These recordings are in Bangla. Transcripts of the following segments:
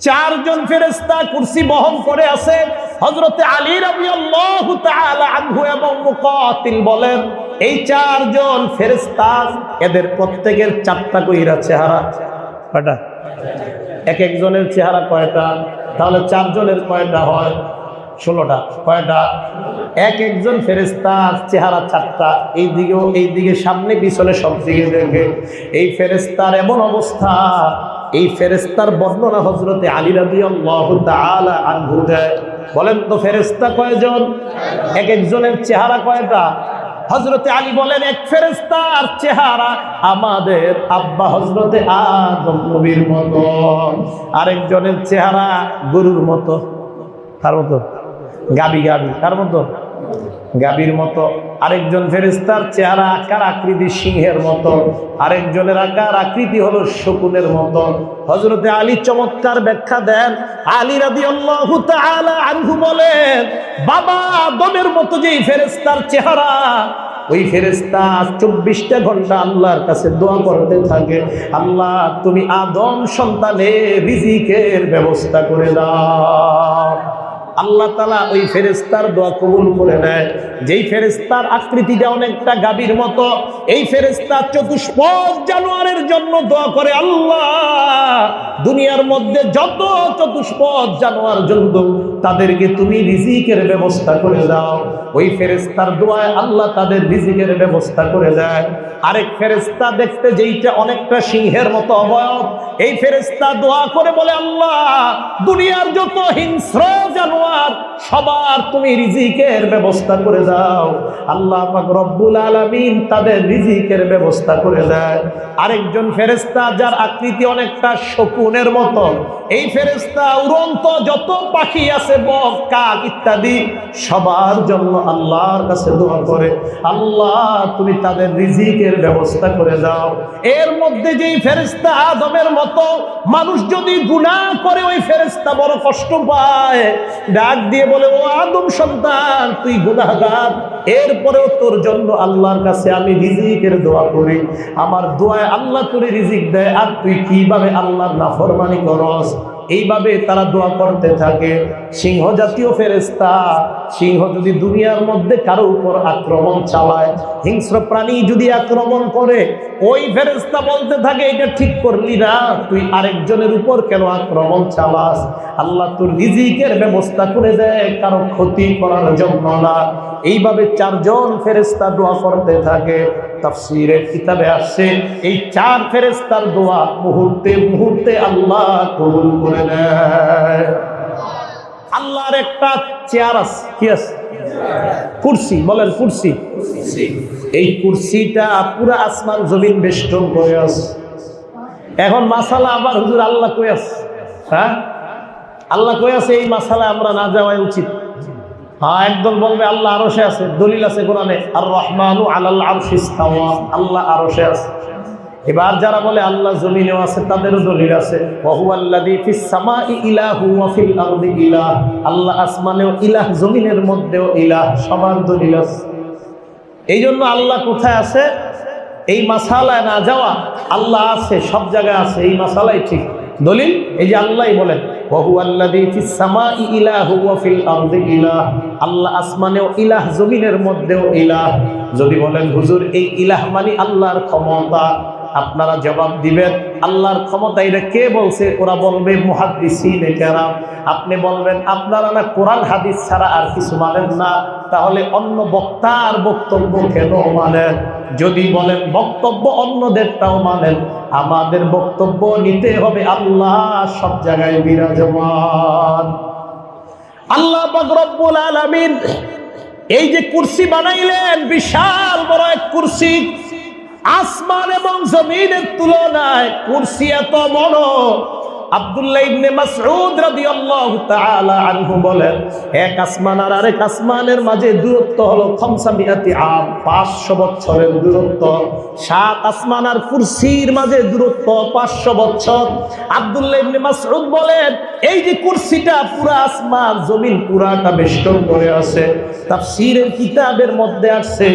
চারজন ফেরেস্তা কুরসি বহন করে আছে। হজরতে আলী আনহু এবং মুকাতিল বলেন, এই চারজন ফেরেস্তা এদের প্রত্যেকের চারটা কইরা চেহারা। কয়টা? এক একজনের চেহারা কয়টা? তাহলে চারজনের কয়টা হয়? ষোলোটা। কয়টা? এক একজন ফেরেস্তার চেহারা চারটা। এই দিকেও এই দিকে সামনে পিছনে সব দিকে দেখে এই ফেরেস্তার এমন অবস্থা এই ফেরেস্তার বর্ণনা হজরতে আলী রাবি আনহু দেয়। বলেন তো ফেরেস্তা কয়জন? এক একজনের চেহারা কয়টা? হজরতে আলী বলেন, এক ফেরেস্তার চেহারা আমাদের আব্বা হজরতে আদম নবীর মতো। আরেকজনের চেহারা গরুর মতো। তার মতো? গাবি গাবি, তার মতো? গাবির মতো, আরেকজন ফেরেস্তার চেহারা আকার আকৃতি সিংহের মতো, আরেকজনের আকার আকৃতি হলো শকুনের মতো। হজরতে আলী চমৎকার ব্যাখ্যা দেন। আলী রাদি আনহু বলেন, বাবা আদমের মতো যেই ফেরেস্তার চেহারা, ওই ফেরেস্তা চব্বিশটা ঘণ্টা আল্লাহর কাছে দোয়া করতে থাকে। আল্লাহ, তুমি আদম সন্তানের রিজিকের ব্যবস্থা করে দাও। আল্লাহ তালা ওই ফেরেস্তার দোয়া কবুল করে নেয়। যেই ফেরেস্তার আকৃতিটা অনেকটা গাভীর মতো, এই ফেরেস্তা চতুষ্পদ জানোয়ারের জন্য দোয়া করে আল্লাহ। দুনিয়ার মধ্যে যত চতুষ্পদ জানোয়ার জন্তু, তাদেরকে তুমি রিজিকের ব্যবস্থা করে দাও। ওই ফেরেস্তার দোয়ায় আল্লাহ তাদের রিজিকের ব্যবস্থা করে দেয়। আরেক ফেরেস্তা দেখতে যেইটা অনেকটা সিংহের মতো অবয়ব এই ফেরেস্তা দোয়া করে বলে, আল্লাহ, দুনিয়ার যত হিংস্র জানোয়ার, সবার তুমি রিজিকের ব্যবস্থা করে দাও। আল্লাহ রব্বুল আলামিন তাদের রিজিকের ব্যবস্থা করে দেয়। আরেকজন ফেরেস্তা যার আকৃতি অনেকটা শকুনের মতো, এই ফেরেস্তা উড়ন্ত যত পাখি আছে, বক, কাক ইত্যাদি, সবার জন্য আল্লাহর কাছে দোয়া করে, আল্লাহ, তুমি তাদের রিজিকের ব্যবস্থা করে দাও। এর মধ্যে যেই ফেরেস্তা আদমের মতো মানুষ যদি গুণা করে, ওই ফেরেস্তা বড় কষ্ট পায়। ডাক দিয়ে বলে, ও আদম সন্তান, তুই গুণাগার এরপরেও তোর জন্য আল্লাহর কাছে আমি রিজিকের দোয়া করি। আমার দোয়ায় আল্লাহ করে রিজিক দেয়, আর তুই কীভাবে আল্লাহর নাফরমানি করস? এইভাবে তারা দোয়া করতে থাকে। সিংহ জাতীয় ফেরেস্তা সিংহ যদি দুনিয়ার মধ্যে কারও উপর আক্রমণ চালায়, হিংস্র প্রাণী যদি আক্রমণ করে, ওই ফেরেস্তা বলতে থাকে, এটা ঠিক করলি না, তুই আরেকজনের উপর কেন আক্রমণ চালাস? আল্লাহ তোর রিজিকের ব্যবস্থা করে দেয়, কারও ক্ষতি করার জন্য না। এইভাবে চারজন ফেরেস্তা দোয়া করতে থাকে। তাফসিরের কিতাবে আসছে এই চার ফেরেস্তার দোয়া মুহূর্তে মুহূর্তে আল্লাহ কবুল করে নেয়। আল্লাহর একটা চেয়ার আছে কি আছে? কুরসি বলেন কুরসি। এই কুরসিটা পুরো আসমান জমিন বেষ্টন করে আছে। এখন মাসালা আবার হুজুর আল্লাহ কই আছে? হ্যাঁ? আল্লাহ কই আছে এই মাসালা আমরা না যাওয়াই উচিত? হ্যাঁ একদল বলবে, আল্লাহ আরশে আছে, দলিল আছে কোরআনে আর রহমানু আল্লাহ আরশিস্তাওয়া আল্লাহ আরশে আছে। এবার যারা বলে, আল্লাহ জমিনেও আছে, তাদেরও দলিল আছে আরদি আল্লাহ আসমানেও ইলাহ, জমিনের মধ্যেও ইলাহ সবার দলিল আছে। এই জন্য আল্লাহ কোথায় আছে? এই মাসালায় না যাওয়া, আল্লাহ আছে, সব জায়গায় আছে, এই মাসালাই ঠিক। দলিল, এই যে আল্লাহই বলেন। আল্লাহ আসমানেও ইলাহ জমিনের মধ্যেও ইলাহ। যদি বলেন হুজুর এই ইলাহ মানে আল্লাহর ক্ষমতা। আপনারা জবাব দিবেন, আল্লাহর ক্ষমতা এটা কে বলছে? ওরা বলবে মুহাদ্দিসিন আপনি বলবেন, আপনারা না কোরআন, হাদিস ছাড়া আর কিছু মানেন না। তাহলে অন্য বক্তার বক্তব্য কেন মানেন? যদি বলেন, বক্তব্য অন্যদেরটাও মানেন। আমাদের বক্তব্য নিতে হবে আল্লাহ, সব জায়গায় বিরাজমান। আল্লাহ পাক রব্বুল আলামিন এই যে কুরসি বানাইলেন, বিশাল বড় এক কুরসি। আসমান এবং জমিনের তুলনায় কুরসি এত বড় আব্দুল্লাহ ইবনে মাসউদ রাদিয়াল্লাহু তাআলা আনহু বলেন, এক আর আসমানের মাঝে দূরত্ব হলো খামসা মিয়াতি আম 500 বছরের দূরত্ব। সাত আসমান আর কুরসির মাঝে দূরত্ব 500 বছর আব্দুল্লাহ ইবনে মাসউদ বলেন, এই যে কুরসিটা পুরো আসমান, জমিন পুরাটা বেষ্টন করে আছে। তাফসীরের কিতাবের মধ্যে আসছে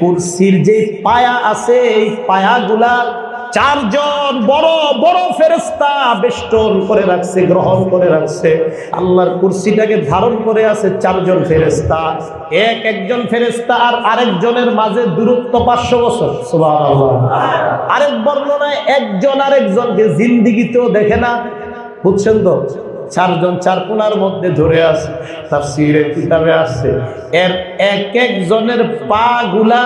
কুরসির যে পায়া আছে, এই পায়াগুলা চারজন বড় বড় ফেরেস্তা বেষ্টন করে রাখছে, গ্রহণ করে রাখছে। আল্লাহর কুরসিটাকে ধারণ করে আছে চারজন ফেরেস্তা এক একজন ফেরেস্তা আর আরেকজনের মাঝে দূরত্ব পাঁচশো বছর আরেক বর্ণনায় একজন আরেকজনকে জিন্দিগিতেও দেখে না, বুঝছেন তো? চারজন চার কোনার মধ্যে ধরে আছে তার সিরে কিতাবে আসছে এর এক একজনের পা গুলা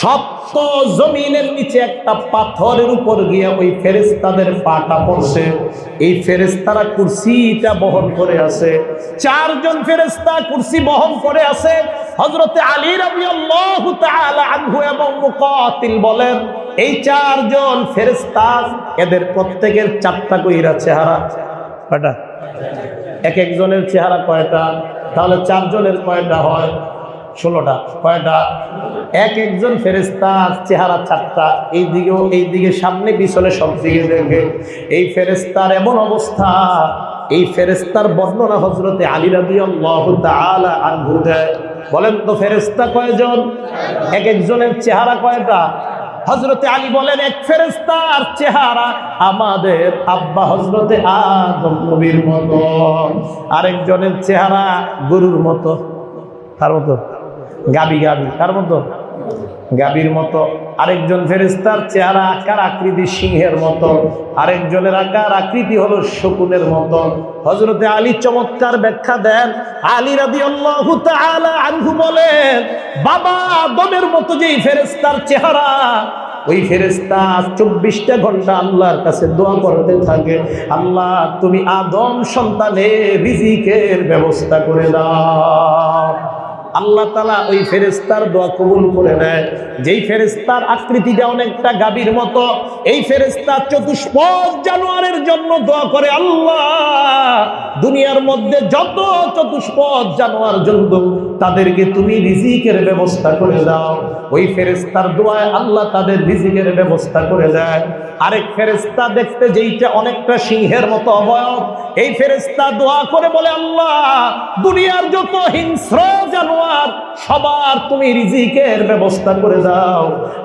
সপ্ত জমিনের নিচে একটা পাথরের উপর গিয়ে ওই ফেরেস্তাদের পাটা পড়ছে। এই ফেরেস্তারা কুরসিটা বহন করে আছে। চারজন ফেরেস্তা কুরসি বহন করে আছে। হজরতে আলী রাদিয়াল্লাহু তাআলা আনহু এবং মুকাতিল বলেন, এই চারজন ফেরেস্তা এদের প্রত্যেকের চারটা কইরা চেহারা। এক একজনের চেহারা কয়টা? তাহলে চারজনের কয়টা হয়? ষোলোটা। কয়টা? এক একজন ফেরেস্তার চেহারা চারটা। এই দিকেও এই দিকে সামনে পিছনে সব দিকে দেখে এই ফেরেস্তার এমন অবস্থা। এই ফেরেস্তার বর্ণনা হজরতে আলী রাবি আনহু বলেন তো ফেরেস্তা কয়জন? এক একজনের চেহারা কয়টা? হজরতে আলী বলেন, এক ফেরেস্তার চেহারা আমাদের আব্বা হজরতে আদম নবীর মতো। আরেকজনের চেহারা গরুর মতো। তার মতো? গাবি গাবি। তার মতো? গাবির মতো। আরেকজন ফেরেস্তার চেহারা আকার আকৃতি সিংহের মতো। আরেকজনের আকার আকৃতি হলো শকুনের মতো। হজরতে আলী চমৎকার ব্যাখ্যা দেন। আলী রাদি আনহু বলেন, বাবা আদমের মতো যেই ফেরেস্তার চেহারা ওই ফেরেস্তা চব্বিশটা ঘণ্টা আল্লাহর কাছে দোয়া করতে থাকে। আল্লাহ, তুমি আদম সন্তানের রিজিকের ব্যবস্থা করে দাও। আল্লাহ তালা ওই ফেরেস্তার দোয়া কবুল করে নেয়। যেই ফেরেস্তার আকৃতিটা অনেকটা গাভীর মতো, এই ফেরেস্তা চতুষ্পদ জানোয়ারের জন্য দোয়া করে, আল্লাহ, দুনিয়ার মধ্যে যত চতুষ্পদ জানোয়ার জন্তু তাদেরকে তুমি রিজিকের ব্যবস্থা করে দাও। ওই ফেরেস্তার দোয়ায় আল্লাহ তাদের রিজিকের ব্যবস্থা করে দেয় আরেক ফেরেস্তা দেখতে যেইটা অনেকটা সিংহের মতো অবয়ব, এই ফেরেস্তা দোয়া করে বলে, আল্লাহ, দুনিয়ার যত হিংস্র জানোয়ার, সবার তুমি রিজিকের ব্যবস্থা করে দাও।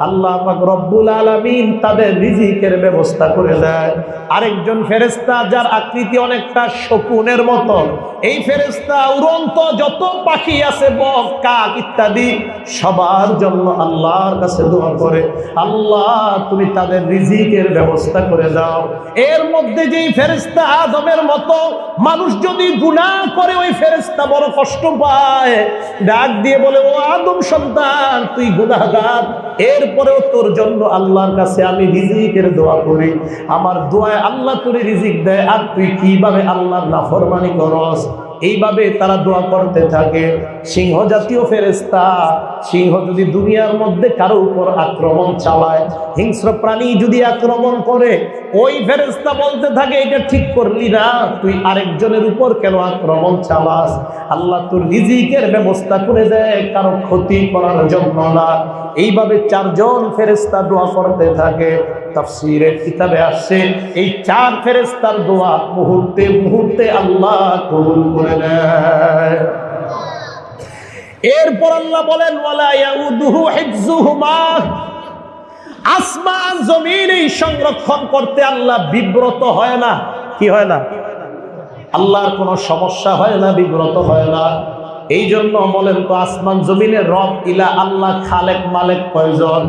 আল্লাহ রব্বুল আলামিন তাদের রিজিকের ব্যবস্থা করে দেয়। আরেকজন ফেরেস্তা যার আকৃতি অনেকটা শকুনের মতো, এই ফেরেস্তা উড়ন্ত যত পাখি আছে বক, কাক ইত্যাদি, সবার জন্য আল্লাহর কাছে দোয়া করে। আল্লাহ, তুমি তাদের রিজিকের ব্যবস্থা করে দাও। এর মধ্যে যেই ফেরেস্তা আদমের মতো মানুষ যদি গুনাহ করে, ওই ফেরেস্তা বড় কষ্ট পায়। ডাক দিয়ে বলে, ও আদম সন্তান, তুই গুনাহগার। এরপরেও তোর জন্য আল্লাহর কাছে আমি রিজিকের দোয়া করি। আমার দোয়ায় আল্লাহ তোরে রিজিক দেয়, আর তুই কীভাবে আল্লাহর নাফরমানি করস? এইভাবে তারা দোয়া করতে থাকে। সিংহ জাতীয় ফেরেস্তা সিংহ যদি দুনিয়ার মধ্যে কারও উপর আক্রমণ চালায়, হিংস্র প্রাণী যদি আক্রমণ করে, ওই ফেরেস্তা বলতে থাকে, এটা ঠিক করলি না, তুই আরেকজনের উপর কেন আক্রমণ চালাস? আল্লাহ তোর রিজিকের ব্যবস্থা করে দেয়, কারও ক্ষতি করার জন্য না। এইভাবে চারজন ফেরেস্তা দোয়া করতে থাকে। তাফসীরের কিতাবে আসছে এই চার ফেরেস্তার দোয়া মুহূর্তে মুহূর্তে আল্লাহ কবুল করে নেয়। এরপর আল্লাহ বলেন আসমান জমিন এই সংরক্ষণ করতে আল্লাহ বিব্রত হয় না। কি হয় না? আল্লাহর কোনো সমস্যা হয় না, বিব্রত হয় না। এই জন্য বলেন তো, আসমান জমিনের রব ইলা আল্লাহ খালেক মালেক কয়জন?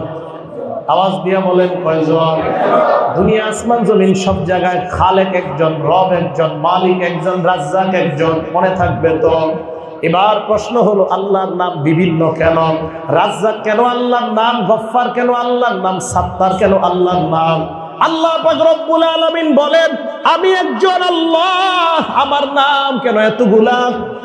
আওয়াজ দিয়ে বলেন কয়জন? দুনিয়া আসমান জমিন সব জায়গায় খালেক একজন, রব একজন, মালিক একজন, রাজ্জাক একজন, মনে থাকবে তো? এবার প্রশ্ন হলো, আল্লাহর নাম বিভিন্ন কেন? রাজ্জাক কেন আল্লাহর নাম? গফফার কেন আল্লাহর নাম? সাত্তার কেন আল্লাহর নাম? আল্লাহ রব্বুল আলামিন বলেন, আমি একজন আল্লাহ, আমার নাম কেন এতগুলা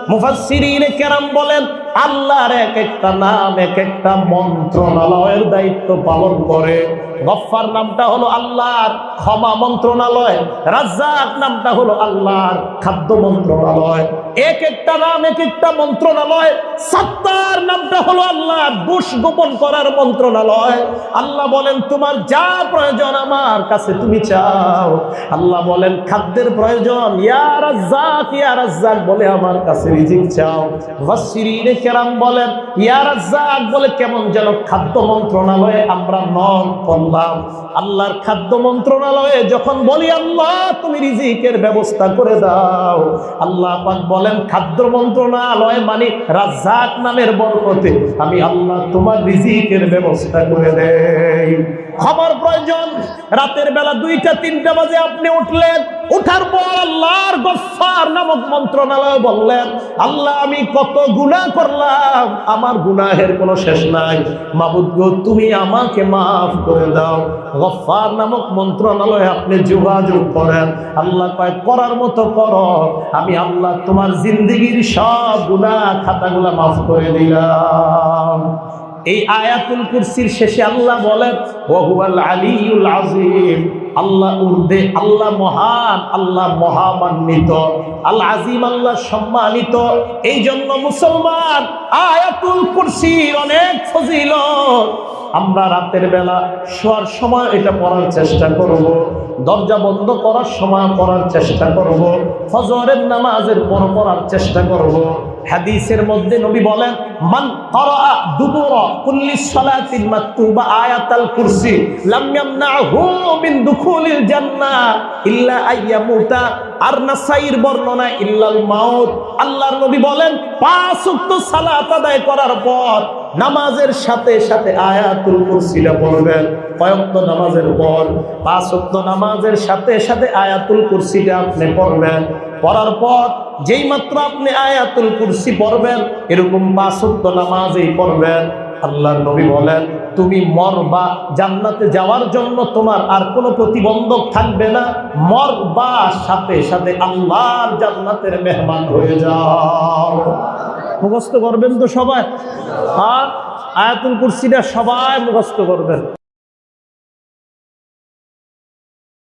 মুফাসসিরিনে কেরাম বলেন আল্লাহর এক একটা নাম, এক একটা মন্ত্রণালয়ের দায়িত্ব পালন করে। গফফার নামটা হলো আল্লাহর, ক্ষমা মন্ত্রণালয়। রাজ্জাক নামটা হলো আল্লাহর, খাদ্য মন্ত্রণালয়। এক একটা নাম, এক একটা মন্ত্রণালয়। সত্তার নামটা হলো আল্লাহ দোষ গোপন করার মন্ত্রণালয়। আল্লাহ বলেন, তোমার যা প্রয়োজন আমার কাছে তুমি চাও। আল্লাহ বলেন, খাদ্যের প্রয়োজন। ইয়ার ইয়া রাজ্জাক। বলে, আমার কাছে রিজিক চাও। মুফাসসিরিনে কেরাম বলেন, ইয়া রাজ্জাক বলে কেমন যেন খাদ্য মন্ত্রণালয়ে আমরা নন করলাম আল্লাহর খাদ্য মন্ত্রণালয়ে যখন বলি, আল্লাহ, তুমি রিজিকের ব্যবস্থা করে দাও। আল্লাহ পাক বলেন, খাদ্য মন্ত্রণালয় মানে রাজ্জাক নামের বরকতে আমি আল্লাহ তোমার রিজিকের ব্যবস্থা করে দেই। খবর প্রয়োজন, রাতের বেলা দুইটা, তিনটা বাজে আপনি উঠলেন উঠার পর আল্লাহর গফার নামক মন্ত্রণালয় বললেন, আল্লাহ, আমি কত গুনাহ করলাম, আমার গুনাহের কোনো শেষ নাই। মাবুদ গো, তুমি আমাকে মাফ করে দাও। গফার নামক মন্ত্রণালয়ে আপনি যোগাযোগ করেন। আল্লাহ কয়, করার মতো করো। আমি আল্লাহ তোমার জিন্দগির সব গুনাহ খাতাগুলা মাফ করে দিলাম। এই আয়াতুল কুরসির শেষে আল্লাহ বলেন, ওহুয়াল আলিউল আজিম আল্লাহ উর্দে আল্লাহ মহান, আল্লাহ মহামান্বিত আল্লাহ আজিম, আল্লাহ সম্মানিত। এই জন্য মুসলমান, আয়াতুল কুরসির অনেক ফজিল আমরা রাতের বেলা শোয়ার সময় এটা পড়ার চেষ্টা করব, দরজা বন্ধ করার সময় পড়ার চেষ্টা করব, ফজরের নামাজের পর পড়ার চেষ্টা করব। হাদিসের মধ্যে নবী বলেন, মান করা দুবুর কুল্লি সালাতিন মাকতুবা আয়াতাল কুরসি, লাম ইয়ামনাহু মিন দুখুলিল জান্নাহ ইল্লা আইয়ামুতা আর নাসাইর বর্ণনা, ইল্লাল মাউত। আল্লাহর নবী বলেন, পাঁচ ওয়াক্ত সালাত আদায় করার পর নামাজের সাথে সাথে আয়াতুল কুরসিটা পড়বেন। কয়েকত নামাজের পর? পাঁচ ওয়াক্ত নামাজের সাথে সাথে আয়াতুল কুরসিটা আপনি পড়বেন। পড়ার পর যেই মাত্র আপনি আয়াতুল কুরসি পড়বেন, এরকম ওয়াক্ত নামাজেই পড়বেন। আল্লাহর নবী বলেন, তুমি মরবা, জান্নাতে যাওয়ার জন্য তোমার আর কোনো প্রতিবন্ধক থাকবে না। মরবা সাথে সাথে আল্লাহর জান্নাতের মেহমান হয়ে যাও। মুখস্থ করবেন তো সবাই? আর আয়াতুল কুরসিটা সবাই মুখস্থ করবেন।